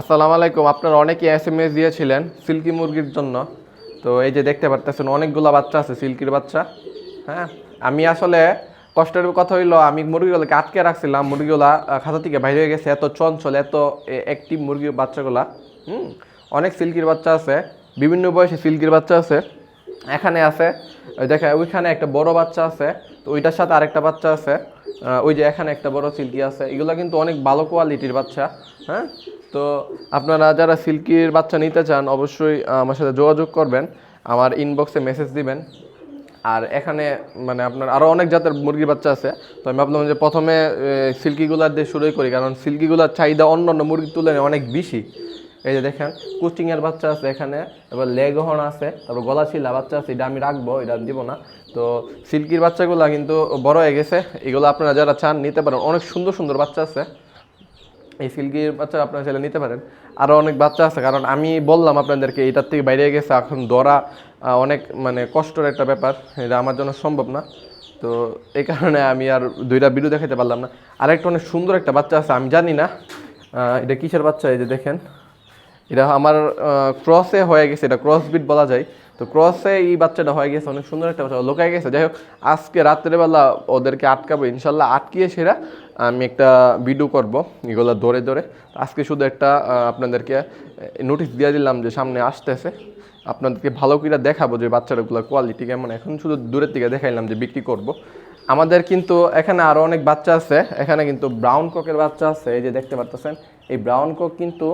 আসসালামু আলাইকুম। আপনারা অনেকে এস এম এস দিয়েছিলেন সিল্কি মুরগির জন্য। তো এই যে দেখতে পারতেছেন, অনেকগুলো বাচ্চা আছে সিল্কির বাচ্চা। হ্যাঁ? আমি আসলে কষ্টের কথা হইল, আমি মুরগিগুলোকে আটকে রাখছিলাম। মুরগিগুলা খাতা থেকে বাইরে হয়ে গেছে, এত চঞ্চল, এত অ্যাক্টিভ মুরগির বাচ্চাগুলা। হুম? অনেক সিল্কির বাচ্চা আছে, বিভিন্ন বয়সে সিল্কির বাচ্চা আছে। এখানে আছে দেখে ওইখানে একটা বড় বাচ্চা আছে, তো ওইটার সাথে আরেকটা বাচ্চা আছে। ওই যে এখানে একটা বড় সিল্কি আছে। এগুলো কিন্তু অনেক ভালো কোয়ালিটির বাচ্চা হ্যাঁ? তো আপনারা যারা সিল্কির বাচ্চা নিতে চান, অবশ্যই আমার সাথে যোগাযোগ করবেন, আমার ইনবক্সে মেসেজ দিবেন। আর এখানে মানে আপনার আরও অনেক জাতের মুরগির বাচ্চা আছে। তো আমি ভাবলাম যে প্রথমে সিল্কিগুলার দিয়ে শুরুই করি, কারণ সিল্কিগুলার চাহিদা অন্য অন্য মুরগির তুলনায় অনেক বেশি। এই যে দেখেন কুচিংয়ের বাচ্চা আছে এখানে তারপর হর্ন আছে, তারপর গলা ছিলা বাচ্চা আছে, এটা আমি রাখব, এটা দিব না। তো সিল্কির বাচ্চাগুলো কিন্তু বড় হয়ে গেছে, এগুলো আপনারা যারা চান নিতে পারেন। অনেক সুন্দর সুন্দর বাচ্চা আছে। এই সিল্কির বাচ্চা আপনারা চাইলে নিতে পারেন। আরও অনেক বাচ্চা আছে, কারণ আমি বললাম আপনাদেরকে, এটার থেকে বাইরে গেছে, এখন ধরা অনেক মানে কষ্টের একটা ব্যাপার, এটা আমার জন্য সম্ভব না। তো এই কারণে আমি আর দুইটা ভিডিও দেখাতে পারলাম না। আরেকটা অনেক সুন্দর একটা বাচ্চা আছে, আমি জানি না এটা কিসের বাচ্চা, এই যে দেখেন। এটা আমার ক্রসে হয়ে গেছে, এটা ক্রস বিট বলা যায়। তো ক্রসে এই বাচ্চাটা হয়ে গেছে, অনেক সুন্দর একটা বাচ্চা, লোকায় গেছে। যাই হোক, আজকে রাত্রেবেলা ওদেরকে আটকাবো, ইনশাল্লাহ আটকিয়ে সেরা আমি একটা ভিডিও করব, এগুলো ধরে ধরে। আজকে শুধু একটা আপনাদেরকে নোটিশ দিয়ে দিলাম যে সামনে আসতেছে। আপনাদেরকে ভালো করে দেখাবো যে বাচ্চাগুলো কোয়ালিটি কেমন। এখন শুধু দূরের থেকে দেখাইলাম যে বিক্রি করব। আমাদের কিন্তু এখানে আরও অনেক বাচ্চা আছে। এখানে কিন্তু ব্রাউন ককের বাচ্চা আছে। এই যে দেখতে পারতেছেন, এই ব্রাউন কক কিন্তু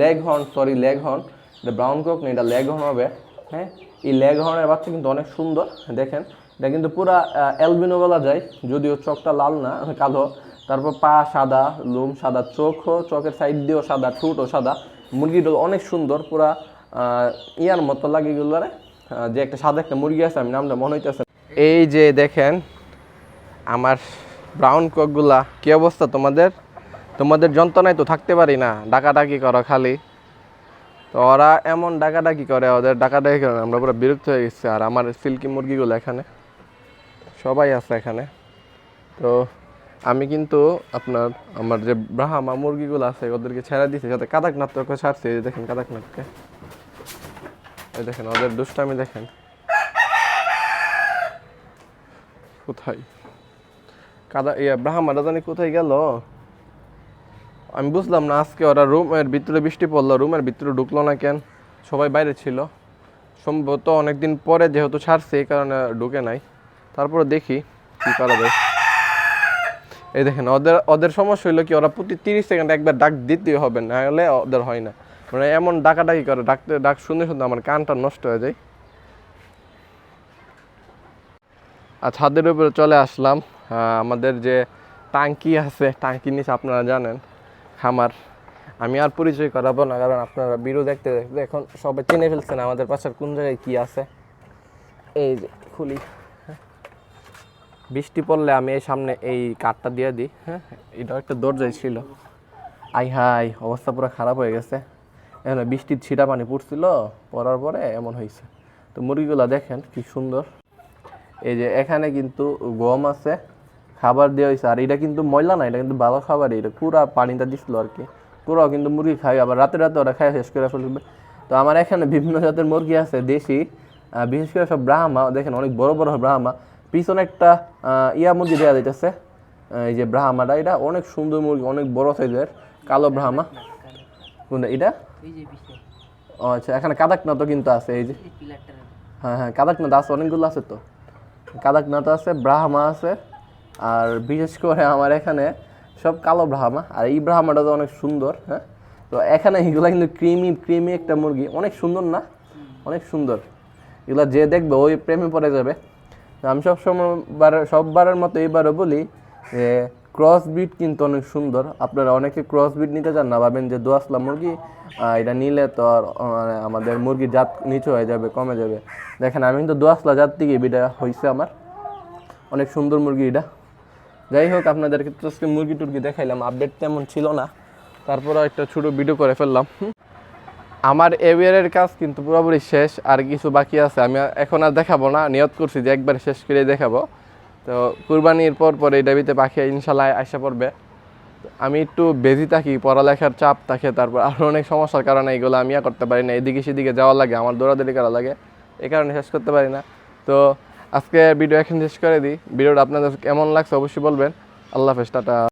leghorn sorry leghorn এটা ব্রাউন কক না, এটা লেগ হর্ন হবে হ্যাঁ? এই লেগ হর্নের বাচ্চা কিন্তু অনেক সুন্দর, দেখেন। এটা কিন্তু পুরা অ্যালবিনো বলা যায়, যদিও চোখটা লাল না, কালো। তারপর পা সাদা, লোম সাদা চোখও চোখের সাইড দিয়েও সাদা, ঠোঁটও সাদা। মুরগিটা অনেক সুন্দর, পুরা ইয়ার মতো লাগে এগুলোরে যে একটা সাদা একটা মুরগি আছে, আমি নামটা মনে হইতেছে এই যে দেখেন, আমার ব্রাউন ককগুলা কি অবস্থা তোমাদের? তোমাদের যন্ত্রণায় তো থাকতে পারি না, ডাকাডাকি করো খালি। তো ওরা এমন ডাকাডাকি করে, ওদের ডাকাডাকি করে, আমরা পুরো বিরক্ত হয়ে গেছি। আর আমার সিল্কি মুরগিগুলো এখানে, সবাই আছে এখানে। তো আমি কিন্তু আপনার, আমার যে ব্রাহ্মা মুরগিগুলো আছে, ওদেরকে ছেড়ে দিয়েছি যাতে কাদাক নাটকে ছাড়ছি দেখেন কাদাক এই দেখেন, ওদের দুষ্টামি দেখেন। কোথায়? কাদা ইয়া ব্রাহ্মাটা জানি কোথায় গেল? আমি বুঝলাম না, আজকে ওরা রুমের ভিতরে বৃষ্টি পড়ল, রুমের ভিতরে ঢুকলো না কেন? সবাই বাইরে ছিল। সম্ভবত অনেকদিন পরে যেহেতু ছাড়ছে, এই কারণে ঢুকে নাই। তারপরে দেখি কি করা যায়। এই দেখেন, ওদের ওদের সমস্যা হইল কি, ওরা প্রতি তিরিশ সেকেন্ড একবার ডাক দিতে হবে, না হলে ওদের হয় না। মানে এমন ডাকাডাকি করে, ডাকতে ডাক শুনে শুনতে আমার কানটা নষ্ট হয়ে যায় আর ছাদের উপরে চলে আসলাম। আমাদের যে টাঙ্কি আছে টাঙ্কি নিচে আপনারা জানেন, খামার। আমি আর পরিচয় করাবো না, কারণ আপনারা বিরু দেখতে দেখতে এখন সবাই চিনে ফেলছেন আমাদের পাশের কোন জায়গায় কী আছে। এই যে, খুলি। বৃষ্টি পড়লে আমি এই সামনে এই কাঠটা দিয়ে দিই হ্যাঁ? এটাও একটা দরজায় ছিল। আই হাই, অবস্থা পুরো খারাপ হয়ে গেছে। এখন বৃষ্টির ছিটা পানি পড়ছিল, পড়ার পরে এমন হয়েছে। তো মুরগিগুলো দেখেন কি সুন্দর। এই যে এখানে কিন্তু গম আছে খাবার দেওয়া হয়েছে আর এটা কিন্তু ময়লা না এটা কিন্তু ভালো খাবার এটা পুরা পানিটা দিছিল আর কি। পুরাও কিন্তু মুরগি খাই আবার রাতে রাতে ওরা খাই শেষ করে ফেলবে। তো আমার এখানে বিভিন্ন জাতের মুরগি আছে দেশি বিশেষ করে সব ব্রাহ্মা। দেখেন অনেক বড় বড় ব্রাহ্মা। পিছনে একটা ইয়া মুরগি দেওয়া যাইতেছে এই যে ব্রাহ্মাটা। এটা অনেক সুন্দর মুরগি অনেক বড় সাইজের কালো ব্রাহ্মা। কোনটা? এটা? ও আচ্ছা এখানে কাদাকনাথও কিন্তু আছে এই যে। হ্যাঁ হ্যাঁ কাদাকনাথ আছে অনেকগুলো আছে তো। কাদাকনাথ আছে, ব্রাহ্মা আছে, আর বিশেষ করে আমার এখানে সব কালো ব্রাহ্মা, আর এই ব্রাহ্মাটা তো অনেক সুন্দর হ্যাঁ? তো এখানে এগুলো কিন্তু ক্রিমি ক্রিমি একটা মুরগি, অনেক সুন্দর না? অনেক সুন্দর। এগুলো যে দেখবে ওই প্রেমে পড়ে যাবে। আমি সবসময় বার, সববারের মতো এইবারও বলি যে ক্রস বিট কিন্তু অনেক সুন্দর। আপনারা অনেকে ক্রস বিট নিতে চান না, ভাবেন যে দোয়াশলা মুরগি এটা নিলে তো আর মানে আমাদের মুরগির জাত নিচু হয়ে যাবে, কমে যাবে। দেখেন, আমি কিন্তু দোয়াশলা জাত থেকে বিটা হয়েছে আমার। অনেক সুন্দর মুরগি এটা। যাই হোক, আপনাদেরকে তো আজকে মুরগি টুরগি দেখাইলাম আপডেট তেমন ছিল না। তারপরে একটা ছোটো ভিডিও করে ফেললাম। আমার এবিয়ারের কাজ কিন্তু পুরোপুরি শেষ, আর কিছু বাকি আছে, আমি এখন আর দেখাবো না, নিয়ত করছি যে একবার শেষ করে দেখাবো। তো কুরবানির পর পরে এই ডাবিতে পাখি ইনশাল্লাহ আসা পড়বে। আমি একটু বেজি থাকি, পড়ালেখার চাপ থাকে, তারপর আরও অনেক সমস্যার কারণে এগুলো আমি আর করতে পারি না, এদিকে সেদিকে যাওয়া লাগে, আমার দৌড়াদৌড়ি করা লাগে এই কারণে শেষ করতে পারি না। তো আজকে ভিডিও এখন শেষ করে দিই, ভিডিওটা আপনাদের কেমন লাগছে অবশ্যই বলবেন। আল্লাহ হাফেজ, টাটা।